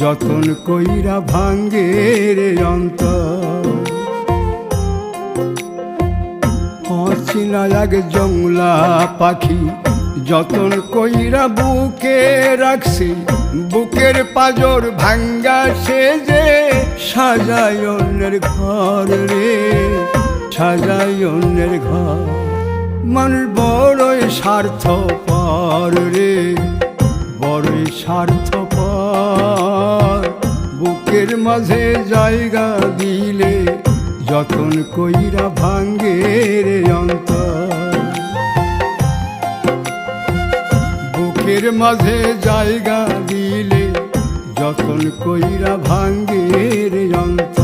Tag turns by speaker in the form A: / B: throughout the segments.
A: যতন কইরা ভাঙ্গে রে অন্তর। অচিনা এক জংলা পাখি, যতন কইরা বুকে রাখছি, বুকের পাজর ভাঙ্গা সে যে সাজায় অন্যের ঘর রে, সাজায় অন্যের ঘর। মানুষ বড়ই স্বার্থ পর রে, বড়ই স্বার্থ পর বুকের মাঝে জায়গা দিলে যতন কইরা ভাঙ্গের অন্তর। বুকের মাঝে জায়গা দিলে যতন কইরা ভাঙ্গের রে অন্তর।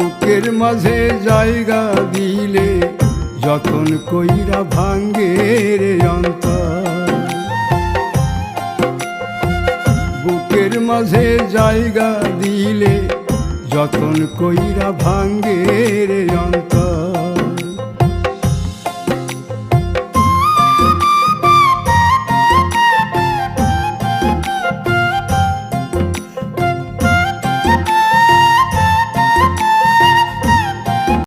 A: বুকের মাঝে জায়গা দিলে যতন কইরা ভাঙ্গে রে বুকের মাঝে জায়গা দিলে যতন কইরা ভাঙ্গে রে অন্তর।